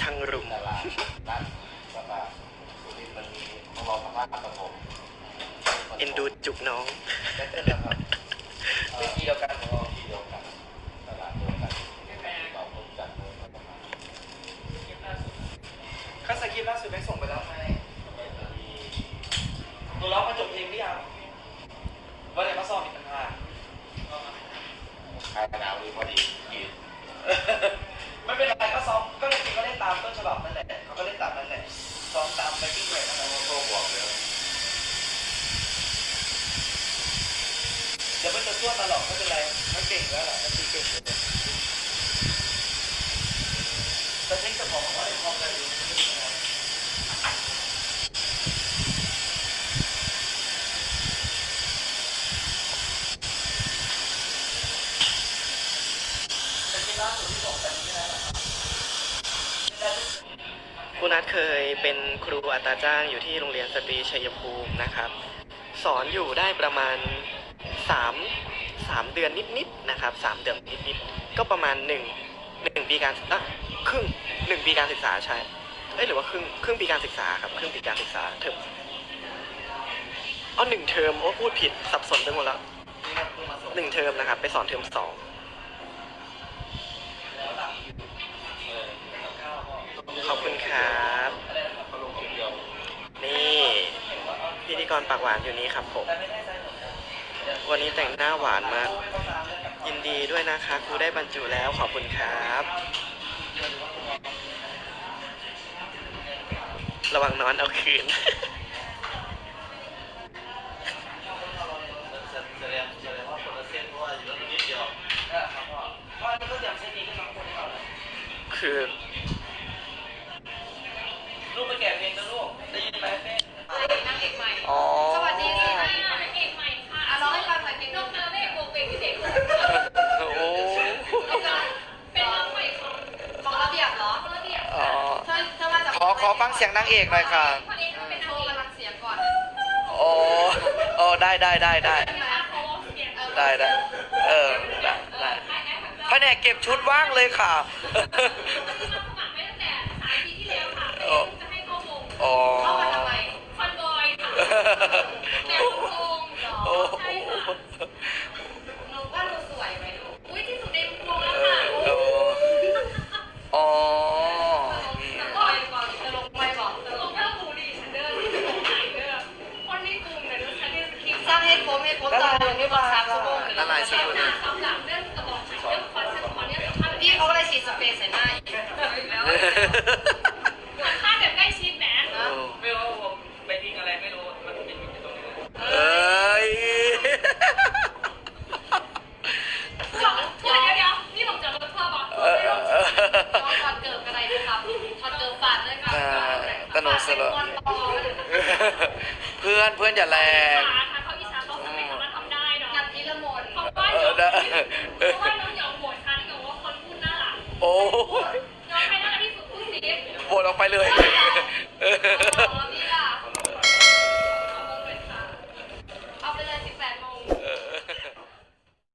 ช่างรุมตลาดนัดตลาดสุรินทร์มันมีของเราสามารถปฐมเอ็นดูจุกน้องได้เต้นแล้วครับเป็นที่เดียวกันของเราที่เดียวกันตลาดเดียวกันเราคนจัดเลยประมาณก็สคริปต์ล่าสุดได้ส่งไปแล้วไงจะมีตัวร้องมาจบเพลงหรือยังว่าเดี๋ยวมาสอบอีกต่างหากคลายหนาวดีพอดีกิน ไม่เป็นไรก็ซ้อมก็จริงๆก็เล่นตามต้นฉบับนั่นแหละเขาก็เล่นตามนั่นแหละซ้อมตามไปกิ้งเลยนะครับ โต้บวกเลย ทั่วนมาหรอกไม่เป็นไรมันเก่งแล้วล่ะมันตีเก่งเลยแต่เทคจะบอกว่าไอ้พร้อมกันอยู่ไม่เป็นไรแต่ที่ล่าสุดที่บอกแต่นี้ไม่ได้หรอกครับคุณนัทเคยเป็นครูอัตราจ้างอยู่ที่โรงเรียนสตรีชัยภูมินะครับ สอนอยู่ได้ประมาณสามสามเดือนนิดๆนะครับสามเดือนนิดๆก็ประมาณหนึ่งหนึ่งปีการอะครึ่งหนึ่งปีการศึกษาใช่เอ้ยหรือว่าครึ่งครึ่งปีการศึกษาครับครึ่งปีการศึกษาเทอมอ๋อหนึ่งเทอมโอ้พูดผิดสับสนไปหมดแล้วหนึ่งเทอมนะครับ ไปสอนเทอมสองขอบคุณครับนี่พิธีกรปากหวานอยู่นี้ครับผม วันนี้แต่งหน้าหวานมากไม่ต้องตามเรื่องกับยินดีด้วยนะคะครูได้บรรจุแล้วขอบคุณครับ ระวังนอนเอาคืนแสดงแสดงว่าคนละเส้นเพราะว่าอยู่แล้วนิดเดียวเออครับพ่อพ่อนี่ก็เตรียมเส้นนี้ก็สองคนให้เขาเลยคือลูกไปแกะเพลงนะลูกได้ยินไหมเต้นนางเอกใหม่อ๋อ สวัสดีค่ะนางเอกใหม่ ค่ะอะร้องให้ฟังหน่อยเพลงนกนาเล่โบเป็นพิเศษโอ้เป็นน้องใหม่ของของระเบียบเหรอของระเบียบอ๋อเธอเธอมาจากขอขอฟังเสียงนางเอกหน่อยค่ะคนนี้เขาเป็นโชว์กำลังเสียงก่อนโอ้โอ้ได้ได้ได้ได้ใช่ไหมเขาเสียงได้ได้เออได้ได้แผนกเก็บชุดว่างเลยค่ะ ผมให้ผมตอนนี้มาสามชั่วโมงละลายสุดเลยสำหรับเรื่องกระบอกฉันเรื่องคอนเซ็ปต์คอนเนี่ยสัมภาษณ์พี่เขาก็เลยฉีดสเปรย์ใส่หน้าอีกแล้วสัมภาษณ์แบบใกล้ชิดแหมไม่รู้ว่าผมไปยิงอะไรไม่รู้ มันเป็นอยู่ตรงนี้เอ้ยบอกเดี๋ยวเดี๋ยวนี่ผมจะลดเพิ่มบอกเออเออเออน้องถอดเกิบกันไรนะครับถอดเกิบฝาดด้วยครับอ่าตโนสโลฝาดเป็นคนต่อเพื่อนเพื่อนอย่าแรง